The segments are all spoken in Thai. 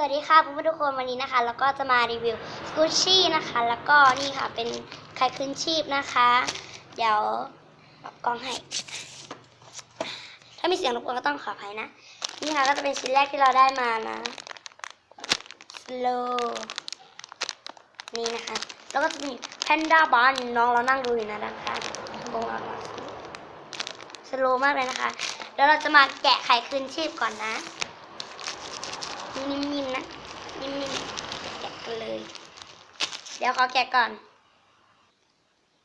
สวัสดีค่ะเพื่อนทุกคนวันนี้นะคะ แล้วก็จะมารีวิวสกูชี่นะคะ แล้วก็นี่ค่ะเป็นไข่คืนชีพนะคะ เดี๋ยวปรับกล้องให้ ถ้ามีเสียงรบกวนก็ต้องขออภัยนะ นี่ค่ะก็จะเป็นชิ้นแรกที่เราได้มานะ slow นี่นะคะ แล้วก็จะมีแพนด้าบอนน้องเรานั่งดูอยู่นะด้านข้างตรงเราสโลมากเลยนะคะ เดี๋ยวเราจะมาแกะไข่คืนชีพก่อนนะ นิ่มๆนะ นิ่มๆแกะกันเลย เดี๋ยวขอแกะก่อน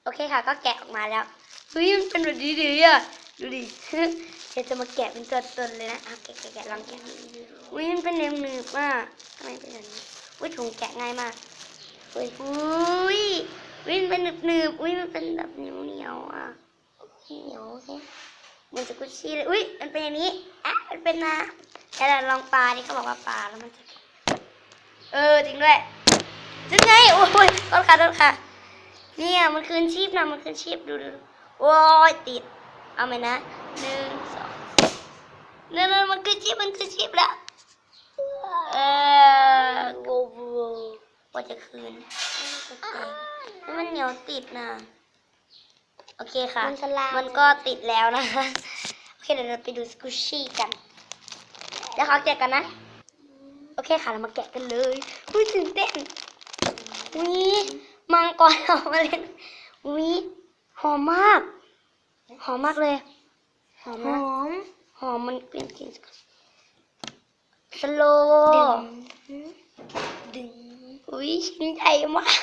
โอเคค่ะ ก็แกะออกมาแล้วเฮ้ยมันเป็นแบบนี้ดีอะดูดิเดี๋ยวจะมาแกะเป็นตัวตนเลยนะอะแกะแกะลองแกะอุ้ยมันเป็นเนมหนึบมากทำไมเป็นแบบนี้อุ้ยถุงแกะง่ายมากอุ้ยอุ้ยอุ้ยมันเป็นหนึบหนึบๆอุ้ยมันเป็นแบบเหนียวเหนียวๆอะเหนียวโอเคเหมันสกุชชี่เลยอุ้ยมันเป็นอย่างนี้อะมันเป็นนะแต่เราลองปลานี่เขาบอกว่าปลาแล้วมันจะเออจริงด้วย จริงไงโอ้ยต้นค่ะต้นค่ะ เนี่ยมันคืนชีพนะมันคืนชีพดูดูดูโอ้ยติด เอาไหมนะหนึ่งสองนั่นนั่นมันคืนชีพมันคืนชีพแล้วเออโว้โว้ว่าจะคืนแล้วมันเหนียวติดนะโอเคค่ะมันสลามมันก็ติดแล้วนะคะโอเคเดี๋ยวเราไปดูสกูชี่กันเดี๋ยวเขาแกะกันนะ โอเคค่ะ เรามาแกะกันเลยอุ้ยตื่นเต้น อุ้ยมังกรออกมาเลยอุ้ยหอมมาก หอมมากเลย หอมหมากอมหอมมันกลิ่นกลิ่นสโลดึงว์ดึงอุ้ยชิ้นใหญ่มาก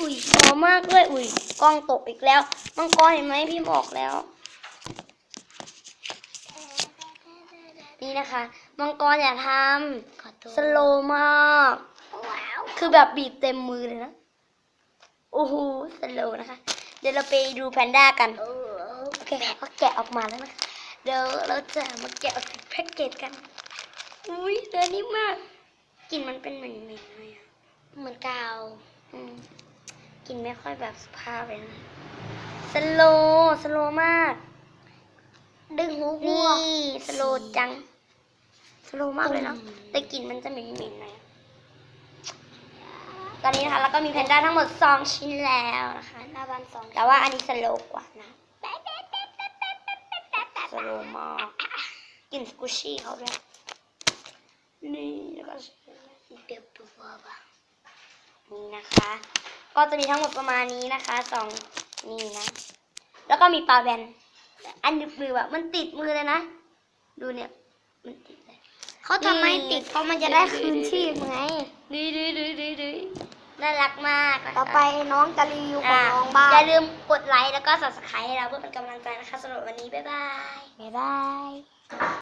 อุ้ยหอมมากเลยอุ้ยกล้องตกอีกแล้ว มังกรเห็นไหมพี่บอกแล้วนี่นะคะ มังกรอย่าทขอตัวำสโลว์มากว้าว คือแบบบีบเต็มมือเลยนะ โอ้โหสโลว์นะคะ เดี๋ยวเราไปดูแพนด้ากันเออโอเคค่ะก็แกะออกมาแล้วนะคะ เดี๋ยวเราจะมาแกะออกจากแพ็กเกจกัน อุ้ยเดือนนี้มากกลิ่นมันเป็นเหม็นๆเลยอะเหมือนกาวอืมกลิ่นไม่ค่อยแบบสุภาพเลยนะสโลว์สโลว์มาก ดึงหูวันี่วสโลว์จัง สโลว์มากเลยเนาะแต่กลิ่นมันจะเหม็นๆหน่อยอะ ตอนนี้นะคะแล้วก็มีแพนด้าทั้งหมดสองชิ้นแล้วนะคะหน้าบ้านสองแต่ว่าอันนี้สโลว์กว่านะสโลว์มากกลิ่นสกูชี่เขาด้วยนี่แล้วก็เดือบตัวบ้านี่นะคะ ก็จะมีทั้งหมดประมาณนี้นะคะสองนี่นะ แล้วก็มีปลาแบน อันดึบมือแบบมันติดมือเลยนะ ดูเนี่ย มันติดเลยเขาทำไม่ติดเพราะมันจะได้คืนชีพไงดูดูดูดูดู น่ารักมากนะคะต่อไปน้องจะรีวิวของอะน้องบ้างอย่าลืมกดไลค์แล้วก็ subscribe ให้เราเพื่อเป็นกำลังใจนะคะสำหรับวันนี้ บ๊ายบาย บ๊ายบาย